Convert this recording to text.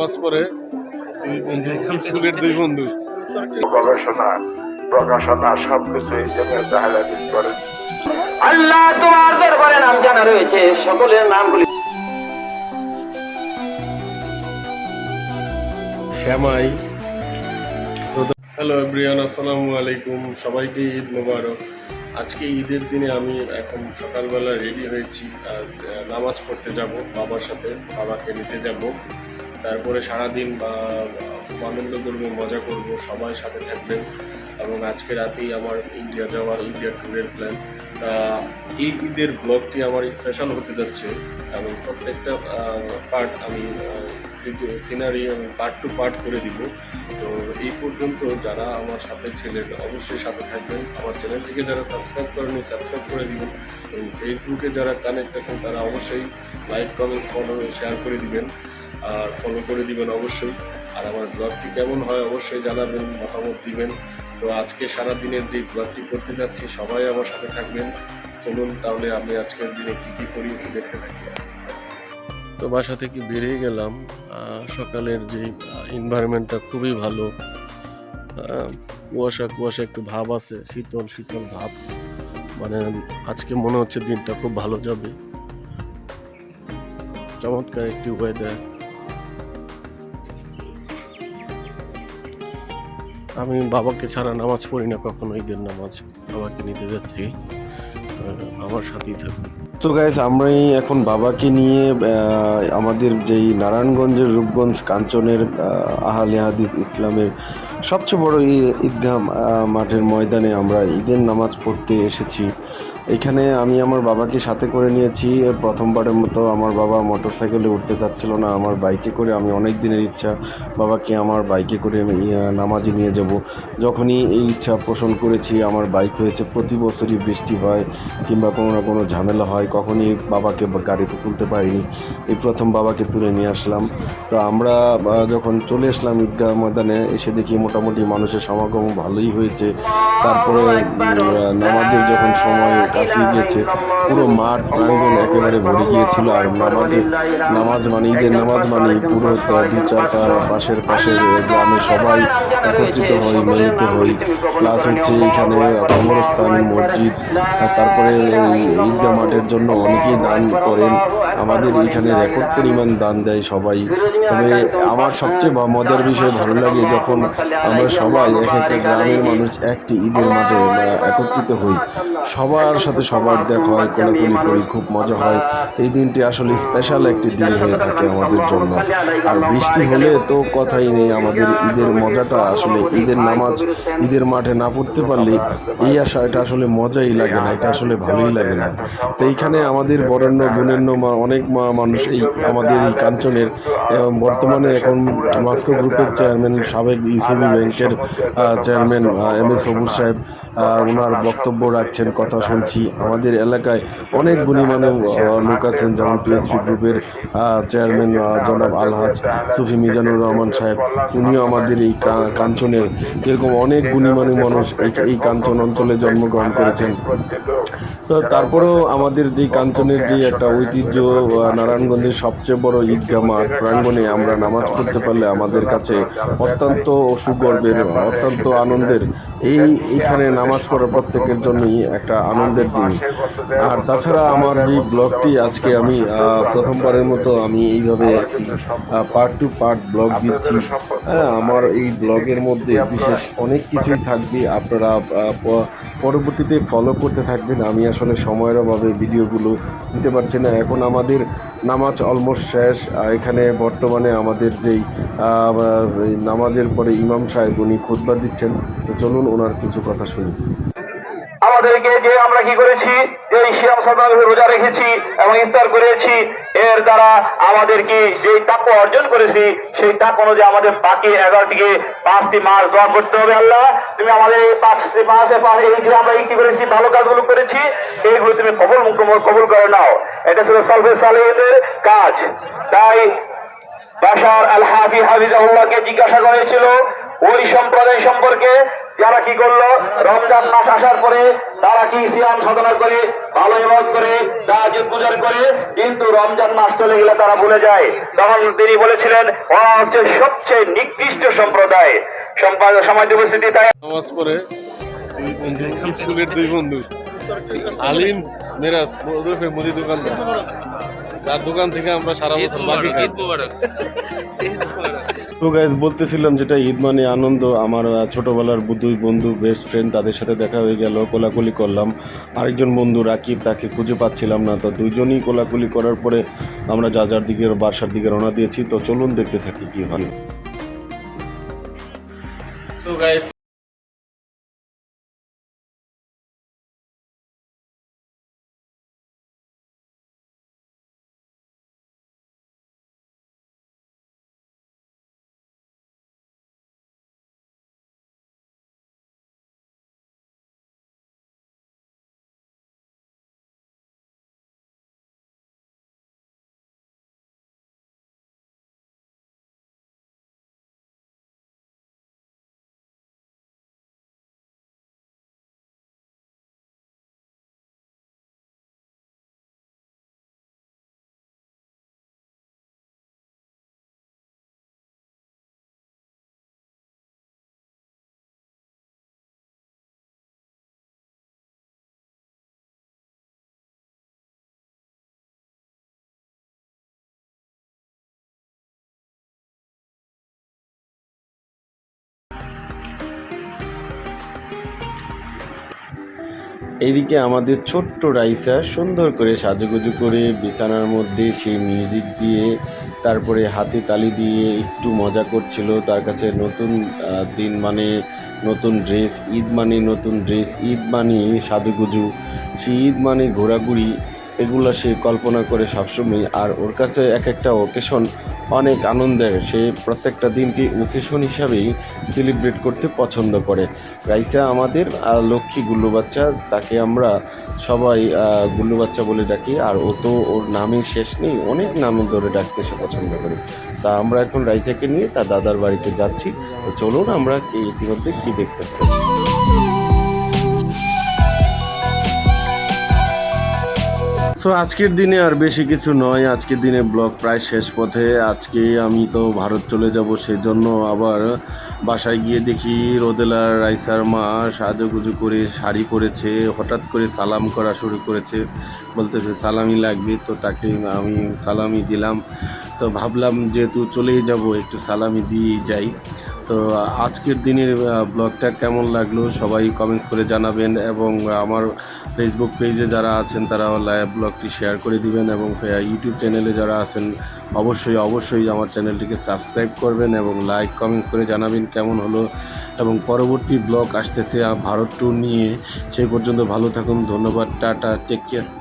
নামাজ পড়ে। দুই বন্ধু স্কুলের দুই বন্ধু। গবেষণা প্রকাশনা সবকিছু এই জন্য জাহেলাদিন করেন। আল্লাহ তোমার দরবারে নাম জানা রয়েছে সকলের নামগুলি। শ্যামাই। হ্যালো এভরিয়ান আসসালামু আলাইকুম। সবাইকে ঈদ মোবারক। আজকে ঈদের দিনে আমি এখন সকালবেলা রেডি হয়েছি আর নামাজ পড়তে যাব বাবার সাথে বাবাকে নিতে যাব। তারপরে সারাদিন আনন্দ করব, মজা করব, সবাই সাথে থাকবেন। এবং আজকে রাতেই আমার ইন্ডিয়া যাওয়ার ইন্ডিয়া ট্যুরের প্ল্যান এই ঈদের ব্লগটি আমার স্পেশাল হতে যাচ্ছে। এবং প্রত্যেকটা পার্ট আমি সিনারি এবং পার্ট টু পার্ট করে দিব। তো এই পর্যন্ত যারা আমার সাথে ছিলেন, অবশ্যই সাথে থাকবেন। আমার চ্যানেলটিকে যারা সাবস্ক্রাইব করেনি সাবস্ক্রাইব করে দিবেন। এবং ফেসবুকে যারা কানেক্ট আছেন, তারা অবশ্যই লাইক কমেন্টস ফলো শেয়ার করে দিবেন। আর ফলো করে দিবেন অবশ্যই। আর আমার ব্লগটি কেমন হয় অবশ্যই জানাবেন, মতামত দিবেন। তো আজকে সারা দিনের যে ব্লগটি করতে যাচ্ছি, সবাই আমার সাথে থাকবেন। চলুন তাহলে আমি আজকের দিনে কী কী করি দেখতে থাকি। তো বাসা থেকে বেরিয়ে গেলাম। সকালের যে এনভায়রনমেন্টটা খুবই ভালো। কুয়াশা কুয়াশা একটু ভাব আছে, শীতল শীতল ভাব। মানে আজকে মনে হচ্ছে দিনটা খুব ভালো যাবে। চমৎকার একটি ওয়েদার আমি বাবাকে ছাড়া নামাজ পড়ি না কখনো, ঈদের নামাজ। বাবাকে নিতে যাচ্ছি। আমার সাথেই থাকবে। তো গাইস আমরাই এখন বাবাকে নিয়ে আমাদের যেই নারায়ণগঞ্জের রূপগঞ্জ কাঞ্চনের আহালে হাদিস ইসলামের সবচেয়ে বড় ঈদগাহ মাঠের ময়দানে আমরা ঈদের নামাজ পড়তে এসেছি। এখানে আমি আমার বাবাকে সাথে করে নিয়েছি। প্রথমবারের মতো আমার বাবা মোটর সাইকেলে উঠতে চাচ্ছিল না। আমার বাইকে করে আমি অনেক দিনের ইচ্ছা বাবাকে আমার বাইকে করে আমি, নামাজে নিয়ে যাব। যখনই এই ইচ্ছা পোষণ করেছি আমার বাইক হয়েছে প্রতি বছরই বৃষ্টি হয় কিংবা কোনো না কোনো ঝামেলা হয় কখনই বাবাকে গাড়িতে তুলতে পারিনি। এই প্রথম বাবাকে তুলে নিয়ে আসলাম। তো আমরা যখন চলে আসলাম ঈদগাহ ময়দানে এসে দেখি মোটামুটি মানুষের সমাগম ভালোই হয়েছে। তারপরে নামাজের যখন সময় কাছে গিয়েছে পুরো মাঠ প্রাঙ্গণ একেবারে ভরে গিয়েছিল আর নামাজ নামাজ মানে ঈদের নামাজ মানে পুরো দু চারটা পাশের পাশের গ্রামে সবাই একত্রিত হই, মিলিত হই। প্লাস হচ্ছে এখানে কবরস্থান মসজিদ তারপরে ঈদগাহ মাঠের জন্য অনেকেই দান করেন। আমাদের এখানে রেকর্ড পরিমাণ দান দেয় সবাই। তবে আমার সবচেয়ে মজার বিষয় ভালো লাগে যখন আমরা সবাই এক একটা গ্রামের মানুষ একটি ঈদের মাঠে একত্রিত হই। সবার সাথে সবার দেখা হয় কোলাকুলি করি খুব মজা হয়। এই দিনটি আসলে স্পেশাল একটি দিন হয়ে থাকে আমাদের জন্য। আর বৃষ্টি হলে তো কথাই নেই, আমাদের ঈদের মজাটা আসলে ঈদের নামাজ, ঈদের মাঠে না পড়তে পারলে এই আশা এটা আসলে মজাই লাগে না, এটা আসলে ভালোই লাগে না। তো এইখানে আমাদের বরেণ্য গুণেণ্য অনেক মা- মানুষ এই আমাদের এই কাঞ্চনের বর্তমানে এখন মাস্কো গ্রুপের চেয়ারম্যান, সাবেক ইউসিবি ব্যাংকের চেয়ারম্যান এম এস সবুজ সাহেব ওনার বক্তব্য রাখছেন, কথা শুনছি আমাদের এলাকায় অনেক গুণীমানের আহ, লোক আছেন যেমন পিএসপি গ্রুপের চেয়ারম্যান জনাব আলহাজ সুফি মিজানুর রহমান সাহেব। উনিও আমাদের এই কাঞ্চনের এরকম অনেক গুণীমানী মানুষ এই- কাঞ্চন অঞ্চলে জন্মগ্রহণ করেছেন। তো তারপরেও আমাদের যে কাঞ্চনের যে একটা ঐতিহ্য নারায়ণগঞ্জের সবচেয়ে বড় ঈদগাহ মাঠ প্রাঙ্গণে আমরা নামাজ পড়তে পারলে আমাদের কাছে অত্যন্ত সুগর্বের অত্যন্ত আনন্দের। এই এখানে নামাজ পড়া প্রত্যেকের জন্যই একটা আনন্দের দিন। আর তাছাড়া আমার যে ব্লগটি আজকে আমি প্রথমবারের মতো আমি এইভাবে পার্ট টু পার্ট ব্লগ দিচ্ছি। হ্যাঁ আমার এই ব্লগের মধ্যে বিশেষ অনেক কিছুই থাকবে। আপনারা পরবর্তীতে ফলো করতে থাকবেন। আমি আসলে সময়ের অভাবে ভিডিওগুলো দিতে পারছি না। এখন আমাদের নামাজ অলমোস্ট শেষ। এখানে বর্তমানে আমাদের যেই নামাজের পরে ইমাম সাহেব উনি খুতবা দিচ্ছেন। তো চলুন ওনার কিছু কথা শুনি। আমাদেরকে যে আমরা কি করেছি, যে শিয়াম সালমান রোজা রেখেছি এবং ইফতার করেছি, এর দ্বারা আমাদেরকে যে তাপ অর্জন করেছি, সেই তাপ অনুযায়ী আমাদের বাকি এগারোটিকে পাঁচটি মাস দোয়া করতে হবে আল্লাহ। তুমি আমাদের এই পাঁচটি মাসে এই যে আমরা কি করেছি, ভালো কাজগুলো করেছি, এইগুলো তুমি কবল কবুল করে নাও। এটা ছিল সালফে সালেহদের কাজ। তাই বাশার আল হাফি হাফিজাহুল্লাহকে জিজ্ঞাসা করেছিল, ওই সম্প্রদায় সম্পর্কে যারা কি করল রমজান মাস আসার পরে তারা কি সিয়াম সাধনা করে ভালো ইবাদত করে তাহাজ্জুদ পূজার করে কিন্তু রমজান মাস চলে গেলে তারা ভুলে যায়। তখন তিনি বলেছিলেন ওরা হচ্ছে সবচেয়ে নিকৃষ্ট সম্প্রদায়। সম্পাদক সমাজ উপস্থিতি তাই নামাজ পড়ে স্কুলের দুই বন্ধু আলিম মেরাজ ওরফে মুদি দোকানদার। তার দোকান থেকে আমরা সারা বছর বাকি খাই। তো গাইজ বলতেছিলাম যেটা ঈদ মানে আনন্দ, আমার ছোটোবেলার দুই বন্ধু বেস্ট ফ্রেন্ড তাদের সাথে দেখা হয়ে গেল, কোলাকুলি করলাম। আরেকজন বন্ধু, রাকিব, তাকে খুঁজে পাচ্ছিলাম না, তো দুইজনই কোলাকুলি করার পরে আমরা যা যার দিকে, বাসার দিকে রওনা দিয়েছি। তো চলুন দেখতে থাকি কি হয়। সো গাইস এইদিকে আমাদের ছোট্ট রাইসা সুন্দর করে সাজুগুজু করে বিছানার মধ্যে সেই মিউজিক দিয়ে, তারপরে হাতে তালি দিয়ে একটু মজা করছিল। তার কাছে নতুন দিন মানে নতুন ড্রেস, ঈদ মানে নতুন ড্রেস, ঈদ মানে সাজুগুজু। সেই ঈদ মানে ঘোরাঘুরি। এগুলো সে কল্পনা করে সবসময় আর ওর কাছে এক একটা ওকেশন অনেক আনন্দের। সে প্রত্যেকটা দিনকে ওকেশন হিসাবেই সেলিব্রেট করতে পছন্দ করে। রাইসা আমাদের লক্ষ্মী গুল্লু বাচ্চা তাকে আমরা সবাই গুল্লু বাচ্চা বলে ডাকি। আর ও তো ওর নামের শেষ নেই, অনেক নাম ধরে ডাকতে সে পছন্দ করে। তা আমরা এখন রাইসাকে নিয়ে তার দাদার বাড়িতে যাচ্ছি। তো চলুন আমরা ইতিমধ্যে কী দেখতে পাই সো আজকের দিনে আর বেশি কিছু নয়। আজকের দিনে ব্লগ প্রায় শেষ পথে। আজকে আমি তো ভারত চলে যাব সেজন্য আবার বাসায় গিয়ে দেখি রোদেলার রাইসার মা সাজুগুজু করে শাড়ি পরেছে, হঠাৎ করে সালাম করা শুরু করেছে। বলতেছে, সালামি লাগবে তো তাকে আমি সালামি দিলাম। তো ভাবলাম যেহেতু চলেই যাব, একটু সালামি দিয়েই যাই। তো আজকের দিনের ব্লগটা কেমন লাগল সবাই কমেন্টস করে জানাবেন এবং আমার ফেসবুক পেজে যারা আছেন তারা লাইভ ব্লগটি শেয়ার করে দিবেন এবং ইউটিউব চ্যানেলে যারা আছেন অবশ্যই অবশ্যই আমার চ্যানেলটিকে সাবস্ক্রাইব করবেন এবং লাইক কমেন্টস করে জানাবেন কেমন হলো এবং পরবর্তী ব্লগ আসতেছে ভারত ট্যুর নিয়ে। সেই পর্যন্ত ভালো থাকুন, ধন্যবাদ, টাটা টেক কেয়ার